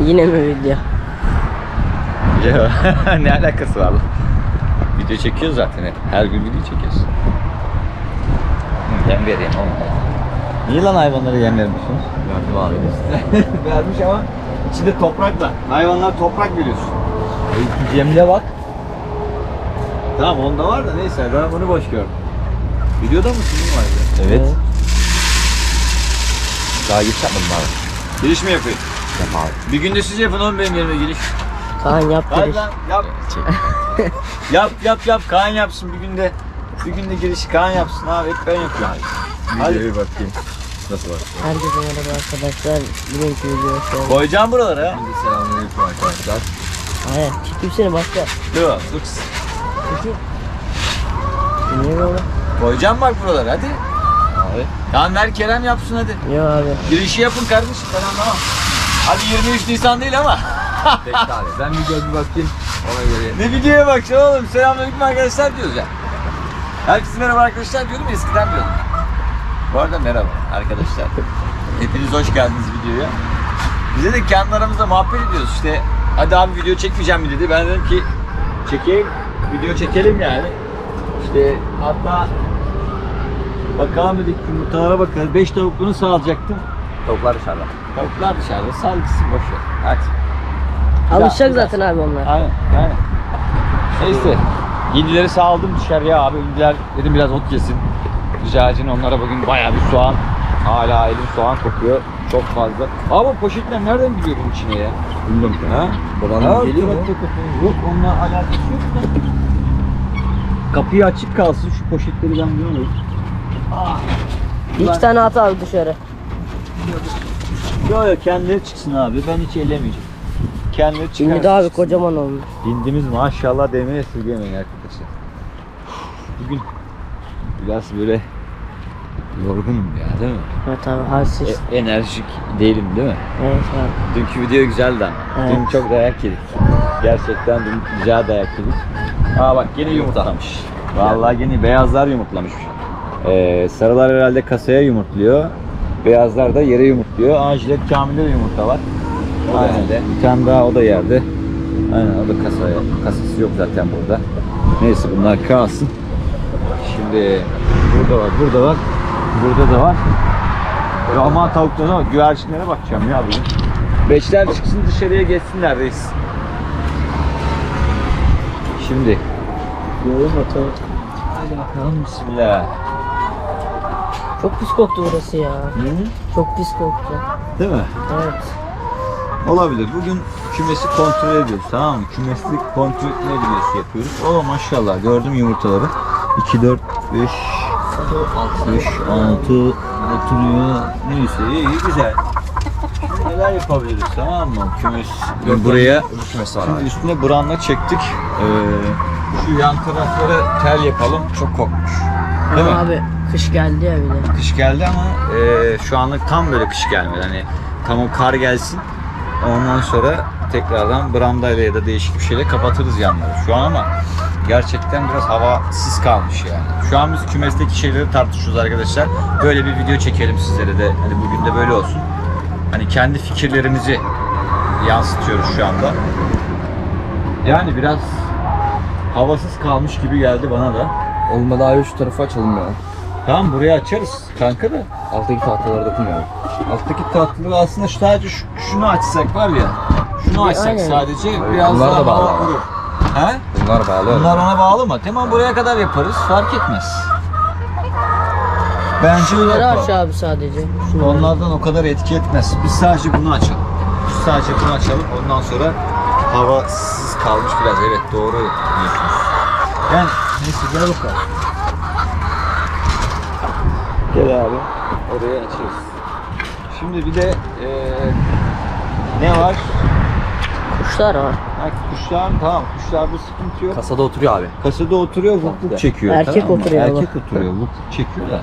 Yine mi video? Ya ne alakası var lan? Video çekiyoruz zaten hep. Her gün video çekiyoruz. Yem vereyim oğlum. Niye lan hayvanlara yem vermiyorsunuz? Verdim abi. Vermiş ama içinde toprakla. Hayvanlar toprak veriyorsun. Yemle bak. Tamam onda var da neyse ben bunu boş gördüm. Videoda mı sizin var ya? Evet. Daha giriş yapmadım abi. Giriş mi yapayım? Yap abi. Bir günde siz yapın oğlum benim yerime giriş. Kaan yap Hadi giriş. lan yap. yap yap yap Kaan yapsın bir günde. Bir günde girişi Kaan yapsın abi hep ben yapıyorum. Hadi. Videoya bir bakayım. Nasıl var? Herkese merhaba arkadaşlar. Bugünkü video şöyle. Koyacağım buralara. Şimdi selamünaleyküm arkadaşlar. Hayır, çektim seni başla. Dur dur. Peki. Niye böyle? Koyacağım bak buralara hadi. Abi. Tamam ver Kerem yapsın hadi. Yok abi. Girişi yapın kardeşim ben anlamam. Hadi 23 Nisan değil ama. Peki abi. Ben videoya bir bakayım. Ona göre. ne videoya bakacaksın oğlum? Selamünaleyküm arkadaşlar diyoruz ya. Herkese merhaba arkadaşlar diyordum eskiden diyordum. Bu arada merhaba arkadaşlar. Hepiniz hoş geldiniz videoya. Bize de kendi aramızda muhabbet ediyoruz işte. Hadi abi video çekmeyeceğim mi dedi. Ben dedim ki çekeyim, video çekelim yani. İşte hatta bakalım dedik yumurtalara bakalım. 5 tavukluğunu sağlayacaktım. Tavuklar dışarıda. Tavuklar dışarıda sal gitsin boş ver. Hadi. Alışacak biraz. zaten abi onlar. Aynen aynen. Neyse. Hindileri sağladım dışarıya abi. Hindiler dedim biraz ot yesin. Rica onlara bugün bayağı bir soğan. Hala elim soğan kokuyor. Çok fazla. Ama poşetler nereden gidiyor bunun içine ya? Bilmiyorum ki. Ha? Buradan geliyor mu? Yok onunla alakası yok da. Kapıyı açık kalsın şu poşetleri ben görmüyorum. İki tane at abi dışarı. Yok yok kendileri çıksın abi. Ben hiç ellemeyeceğim. Kendileri çıkar. Şimdi de abi kocaman olmuş. Hindimiz maşallah demeye esirgemeyin arkadaşlar. Bugün biraz böyle yorgunum ya değil mi? Evet abi halsiz. E- enerjik değilim değil mi? Evet abi. Dünkü video güzeldi ama. Evet. Dün çok dayak yedik. Gerçekten dün güzel dayak yedik. Aa bak yine yumurtlamış. Vallahi yine beyazlar yumurtlamış. Ee, sarılar herhalde kasaya yumurtluyor. Beyazlar da yere yumurtluyor. Aa jilet kamilde de yumurta var. O da Aynen. yerde. Bir tane daha o da yerde. Aynen o da kasaya. Kasası yok zaten burada. Neyse bunlar kalsın. Şimdi burada var, burada var. Burada da var. Ama tavuklarına bak, güvercinlere bakacağım ya bugün. Beşler çıksın dışarıya geçsinler reis. Şimdi. Yoğun motor. Hadi bakalım bismillah. Çok pis koktu burası ya. Çok pis koktu. Değil mi? Evet. Olabilir. Bugün kümesi kontrol ediyoruz tamam mı? Kümesli kontrol etme videosu yapıyoruz. Oo maşallah gördüm yumurtaları. 2, 4, 5, 5, 6 oturuyor. Neyse iyi, iyi güzel. Neler yapabiliriz tamam mı? Kümes buraya Bir kümesi var şimdi abi. üstüne branda çektik. Ee, şu yan taraflara tel yapalım. Çok kokmuş. Değil mi? Ama abi kış geldi ya bir de. Kış geldi ama e, şu anlık tam böyle kış gelmedi. Hani tam o kar gelsin. Ondan sonra tekrardan brandayla ya da değişik bir şeyle kapatırız yanları. Şu an ama gerçekten biraz havasız kalmış yani. Şu an biz kümesteki şeyleri tartışıyoruz arkadaşlar. Böyle bir video çekelim sizlere de. Hani bugün de böyle olsun. Hani kendi fikirlerimizi yansıtıyoruz şu anda. Yani biraz havasız kalmış gibi geldi bana da. Olmadı abi şu tarafı açalım ya. Tamam burayı açarız kanka da. Alttaki tahtalara dokunmayalım. Alttaki tatlıları aslında sadece şu- şunu açsak var ya. Şunu açsak Aynen. sadece biraz bunlar daha da bağlı. He? Bunlar bağlı. Bunlar ona bağlı mı? Tamam buraya kadar yaparız. Fark etmez. Bence öyle Şunları aç yapalım. abi sadece. Şunları. Onlardan o kadar etki etmez. Biz sadece bunu açalım. Biz sadece bunu açalım. Ondan sonra havasız kalmış biraz. Evet doğru diyorsunuz. Yani neyse gel bakalım. Gel abi. Oraya açıyoruz. Şimdi bir de eee, ne var? Kuşlar var. Ha, kuşlar tamam kuşlarda sıkıntı yok. Kasada oturuyor abi. Kasada oturuyor vuk vuk çekiyor. Erkek tamam mı? oturuyor. Erkek oturuyor vuk vuk çekiyor da.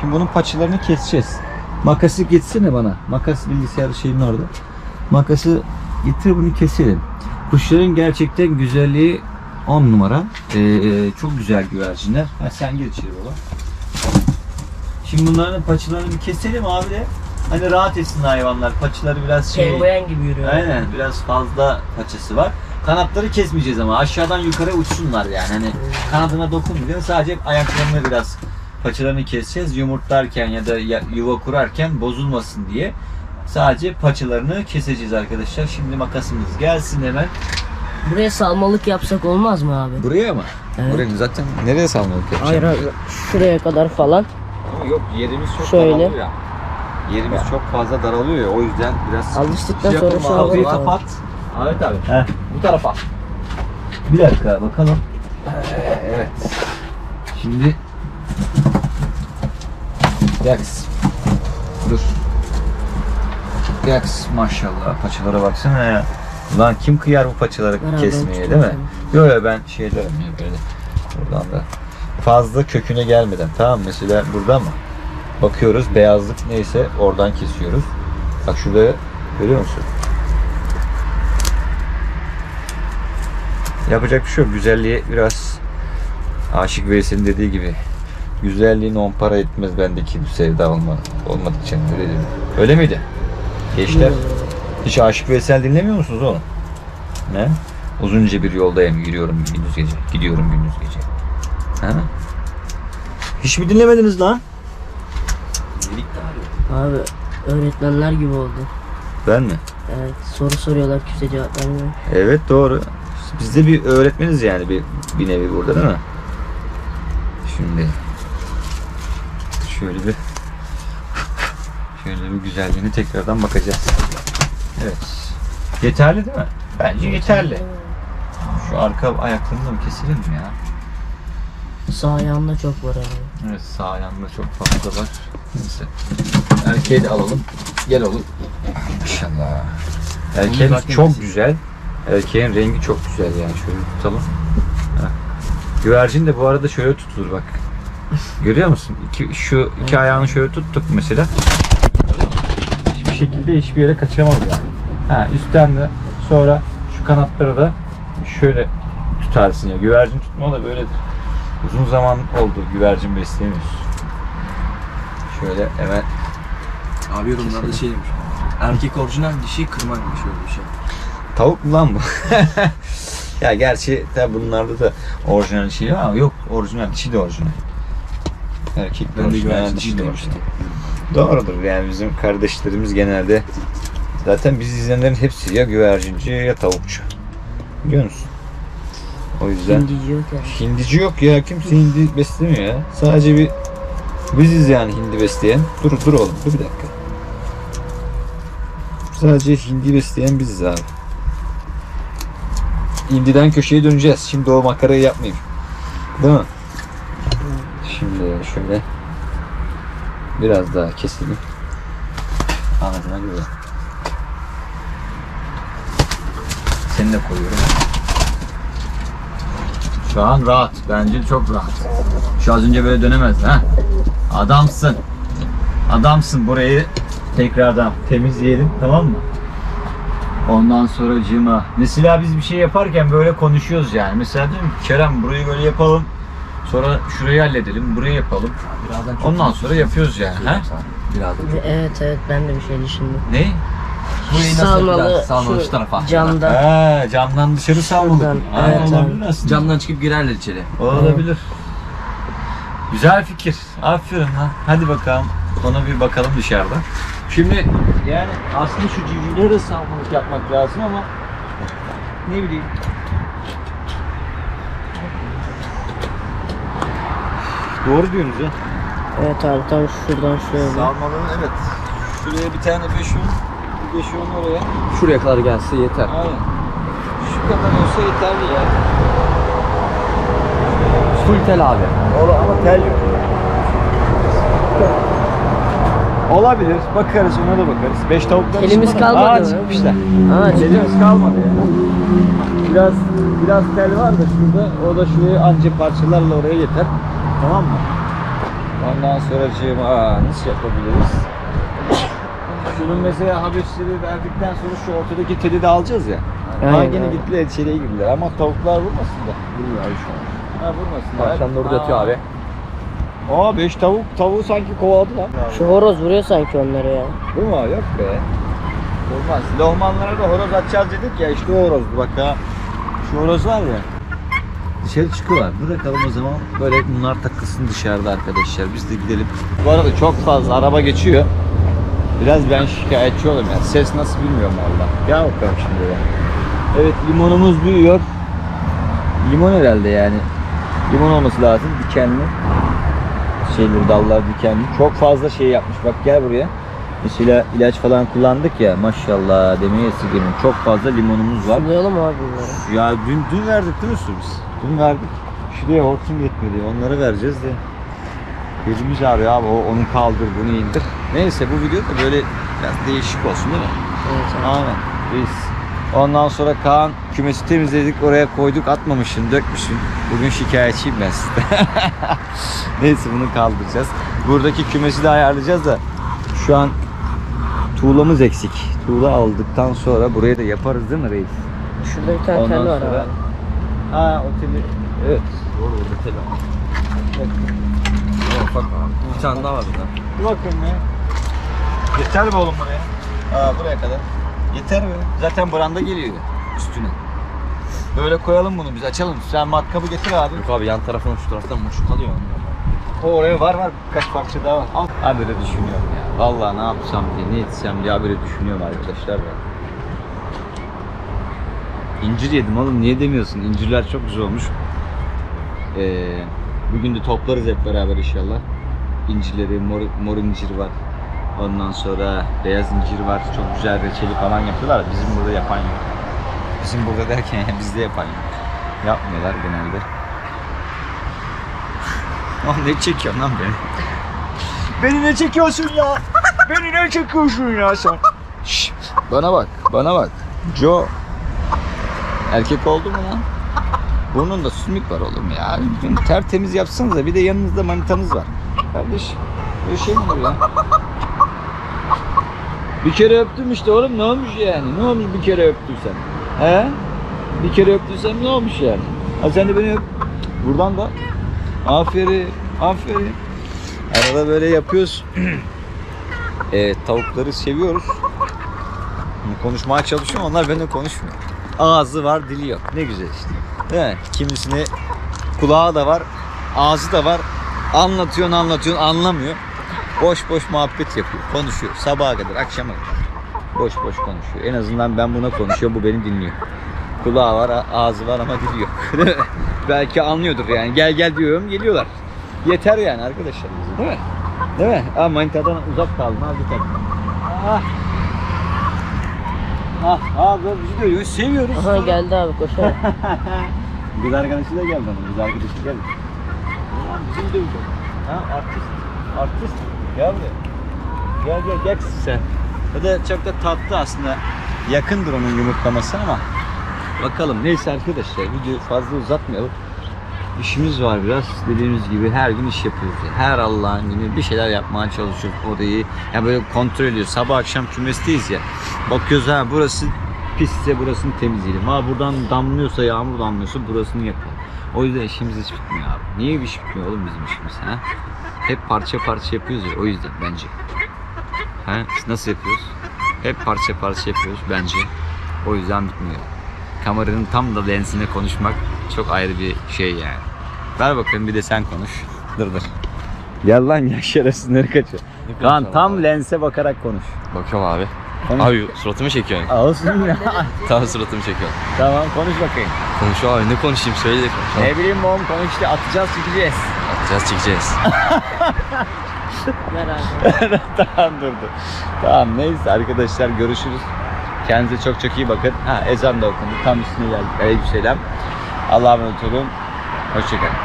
Şimdi bunun paçalarını keseceğiz. Makası getsene bana. Makas bilgisayar şeyin orada. Makası getir bunu keselim. Kuşların gerçekten güzelliği 10 numara. Ee, çok güzel güvercinler. Ha, sen gir içeri baba. Şimdi bunların paçalarını bir keselim abi de. Hani rahat etsin hayvanlar. Paçaları biraz şey... Penguen gibi yürüyor. Aynen biraz fazla paçası var. Kanatları kesmeyeceğiz ama aşağıdan yukarı uçsunlar yani. Hani kanadına dokunmayacağız. Sadece ayaklarını biraz paçalarını keseceğiz. Yumurtlarken ya da yuva kurarken bozulmasın diye. Sadece paçalarını keseceğiz arkadaşlar. Şimdi makasımız gelsin hemen. Buraya salmalık yapsak olmaz mı abi? Buraya mı? Evet. Buraya zaten nereye salmalık yapacağım? Hayır hayır. Şuraya kadar falan. Ama yok yerimiz çok Şöyle. ya. Yerimiz çok fazla daralıyor ya o yüzden biraz Alıştıktan Şey sonra yapalım şuna abi, Kapıyı kapat. Ahmet abi. Heh. Bu tarafa. Bir dakika bakalım. Evet. Şimdi Yax. Dur. Yax maşallah paçalara baksana ya. Ulan kim kıyar bu paçaları Beraber kesmeye değil mi? Yok yok ben şeyde böyle buradan da fazla köküne gelmeden tamam mı? mesela burada mı? Bakıyoruz beyazlık neyse oradan kesiyoruz. Bak şurada görüyor musun? Yapacak bir şey yok. Güzelliğe biraz Aşık Veysel'in dediği gibi güzelliğin on para etmez bendeki bu sevda olma, olmadıkça öyle dedi. Öyle miydi? Gençler hiç Aşık Veysel dinlemiyor musunuz oğlum? Ne? Uzunca bir yoldayım yürüyorum gündüz gece. Gidiyorum gündüz gece. Ha? Hiç mi dinlemediniz lan? Abi öğretmenler gibi oldu. Ben mi? Evet soru soruyorlar kimse cevap vermiyor. Evet doğru. Biz de bir öğretmeniz yani bir, bir nevi burada değil mi? Şimdi şöyle bir şöyle bir güzelliğine tekrardan bakacağız. Evet. Yeterli değil mi? Bence yeterli. Şu arka ayaklarını da mı keselim mi ya? Sağ ayağımda çok var abi. Evet sağ ayağında çok fazla var. Neyse. Erkeği de alalım. Gel oğlum. Maşallah. Erkeğin çok güzel. Erkeğin rengi çok güzel yani. Şöyle tutalım. Heh. Güvercin de bu arada şöyle tutulur bak. Görüyor musun? İki, şu iki ayağını şöyle tuttuk mesela. Hiçbir şekilde hiçbir yere kaçamaz yani. Ha, üstten de sonra şu kanatları da şöyle tutarsın ya. Güvercin tutma da böyledir. Uzun zaman oldu güvercin besleyemiyoruz. Şöyle hemen Abi yorumlarda şey demiş. Erkek orijinal dişi kırmakmış öyle bir şey. Tavuk mu lan bu? ya gerçi tabi bunlarda da orijinal şey var ama yok orijinal dişi de orijinal. Erkek de Ben de orijinal güvercin dişi de dişi orijinal. Doğrudur yani bizim kardeşlerimiz genelde zaten biz izleyenlerin hepsi ya güvercinci ya tavukçu. Biliyor musun? O yüzden Hindici yok yani. hindici yok ya kimse hindi beslemiyor ya. Sadece bir biziz yani hindi besleyen. Dur dur oğlum dur bir dakika. Sadece hindi besleyen biziz abi. Hindiden köşeye döneceğiz. Şimdi o makarayı yapmayayım. Değil mi? Şimdi şöyle biraz daha keselim. Anladığına göre. Seni de koyuyorum. Şu an rahat. Bence çok rahat. Şu az önce böyle dönemezdi ha. Adamsın. Adamsın. Burayı tekrardan temizleyelim tamam mı? Ondan sonra cima. Mesela biz bir şey yaparken böyle konuşuyoruz yani. Mesela diyorum ki Kerem burayı böyle yapalım. Sonra şurayı halledelim. Burayı yapalım. Birazdan çok Ondan sonra yapıyoruz yani. Ha? Birazdan. Evet evet ben de bir şey düşündüm. Ne? Burayı nasıl Salmalı, yapacağız? Salmalı şu şu tarafa. Camda. Ha, camdan dışarı salmadık. Şuradan, evet, olabilir aslında. Camdan çıkıp girerler içeri. Olabilir. Güzel fikir. Aferin lan. Hadi bakalım. Ona bir bakalım dışarıda. Şimdi yani aslında şu civcivlere de salmalık yapmak lazım ama ne bileyim. Doğru diyorsunuz ya. Evet abi tam şuradan şöyle. Salmalığın evet. Şuraya bir tane beşon, bir beşon oraya. Şuraya kadar gelse yeter. Aynen. Şu kadar olsa yeterli ya. Full tel abi. Ola ama tel yok. Olabilir. Bakarız ona da bakarız. Beş tavuklar Elimiz çıkmadı. kalmadı Aa, mı? çıkmışlar. Elimiz kalmadı ya. Biraz biraz tel var da şurada. O da şuraya anca parçalarla oraya yeter. Tamam mı? Ondan sonra aa, nasıl yapabiliriz? Şunun mesela haberleri verdikten sonra şu ortadaki teli de alacağız ya. Aynen, Ha gene aynen. gittiler içeriye girdiler ama tavuklar vurmasın da. Bilmiyorum abi şu an. Ha vurmasın. Akşam da orada yatıyor abi. Aa 5 tavuk tavuğu sanki kovaladı lan. Şu horoz vuruyor sanki onları ya. Bu mu? Yok be. Olmaz. Lohmanlara da horoz açacağız dedik ya işte o horozdu bak ha. Şu horoz var ya. Dışarı çıkıyorlar. Bırakalım o zaman. Böyle bunlar takılsın dışarıda arkadaşlar. Biz de gidelim. Bu arada çok fazla araba geçiyor. Biraz ben şikayetçi olayım yani. Ses nasıl bilmiyorum valla. Gel bakalım şimdi ya. Evet limonumuz büyüyor. Limon herhalde yani. Limon olması lazım. Dikenli. Şeyleri dallar dikenli. Çok fazla şey yapmış. Bak gel buraya. Mesela ilaç falan kullandık ya maşallah demeye esirgenim. Çok fazla limonumuz var. Sulayalım abi bunları. Ya dün dün verdik değil mi su biz? Dün verdik. Şuraya hortum yetmedi. Onları vereceğiz de. Gözümüz ağrıyor abi. O, onu kaldır, bunu indir. Neyse bu video da böyle biraz değişik olsun değil mi? Evet abi. Aynen. Biz. Ondan sonra Kaan kümesi temizledik. Oraya koyduk. Atmamışsın, dökmüşsün. Bugün şikayetçiyim ben sizde. Neyse bunu kaldıracağız. Buradaki kümesi de ayarlayacağız da şu an tuğlamız eksik. Tuğla aldıktan sonra buraya da yaparız değil mi reis? Şurada bir tane Ondan tel var sonra- abi. Ha oteli. Evet. Doğru orada tel var. Ufak abi. Bir tane daha var burada. Bir bakın ya. Yeter mi oğlum buraya? Aa buraya kadar. Yeter mi? Zaten branda geliyor üstüne. Böyle koyalım bunu biz açalım. Sen matkabı getir abi. Yok abi yan tarafın şu taraftan boşluk kalıyor. O oraya var var birkaç parça daha var. Al. Abi böyle düşünüyorum ya. Vallahi ne yapsam diye ne etsem diye böyle düşünüyorum arkadaşlar ya. İncir yedim oğlum niye demiyorsun? İncirler çok güzel olmuş. Ee, bugün de toplarız hep beraber inşallah. İncirleri, mor, mor incir var. Ondan sonra beyaz incir var. Çok güzel reçeli falan yapıyorlar. Bizim burada yapan yok. Bizim burada derken yani bizde yapan yok. Yapmıyorlar genelde. Lan ne çekiyorsun lan beni? Beni ne çekiyorsun ya? Beni ne çekiyorsun ya sen? Şşş, bana bak, bana bak. Joe. Erkek oldu mu lan? Burnunda sümük var oğlum ya. Tertemiz yapsanız da bir de yanınızda manitanız var. Kardeş, böyle şey mi olur ya? Bir kere öptüm işte oğlum ne olmuş yani? Ne olmuş bir kere öptün sen? He? Bir kere öptüysem ne olmuş yani? Ha sen de beni öp. Buradan da. Aferin, aferin. Arada böyle yapıyoruz. e, tavukları seviyoruz. Konuşmaya çalışıyorum, onlar benimle konuşmuyor. Ağzı var, dili yok. Ne güzel işte. Değil mi? Kimisine kulağı da var, ağzı da var. Anlatıyorsun, anlatıyorsun, anlamıyor. Boş boş muhabbet yapıyor, konuşuyor. Sabaha kadar, akşama kadar. Boş boş konuşuyor. En azından ben buna konuşuyorum, bu beni dinliyor. Kulağı var, ağzı var ama dili yok. Belki anlıyordur yani. Gel gel diyorum, geliyorlar. Yeter yani arkadaşlar değil mi? Değil mi? Aa, manitadan uzak bir tek. Ah. Ah, ah, böyle bizi görüyor, seviyoruz. Aha geldi abi koşarak. Kız arkadaşı da geldi onun, kız arkadaşı geldi. Bizim de. Ha, artist, artist. Gel buraya. Gel gel gel sen. O da çok da tatlı aslında. Yakındır onun yumurtlaması ama. Bakalım neyse arkadaşlar video fazla uzatmayalım. İşimiz var biraz dediğimiz gibi her gün iş yapıyoruz. Her Allah'ın günü bir şeyler yapmaya çalışıyoruz orayı. Ya böyle kontrol ediyoruz. Sabah akşam kümesteyiz ya. Bakıyoruz ha burası pisse burasını temizleyelim. Ha buradan damlıyorsa yağmur damlıyorsa burasını yapalım. O yüzden işimiz hiç bitmiyor abi. Niye iş bitmiyor oğlum bizim işimiz ha? Hep parça parça yapıyoruz ya o yüzden bence. Ha? Biz nasıl yapıyoruz? Hep parça parça yapıyoruz bence. O yüzden bitmiyor. Kameranın tam da lensine konuşmak çok ayrı bir şey yani. Ver bakalım bir de sen konuş. Dur dur. Gel lan ya şerefsiz nereye kaçıyor? Kaan tam lense bakarak konuş. Bakıyorum abi. Konuş. Abi suratımı çekiyorsun. Olsun ya. Tamam suratımı çekiyorum. tamam konuş bakayım. Konuşuyor abi ne konuşayım söyle de konuşalım. Ne bileyim oğlum konuş işte atacağız çekeceğiz. Atacağız çekeceğiz. Tamam dur dur. Tamam neyse arkadaşlar görüşürüz. Kendinize çok çok iyi bakın. Ha ezan da okundu. Tam üstüne geldik. Aleykümselam. Allah'a emanet olun. Hoşçakalın.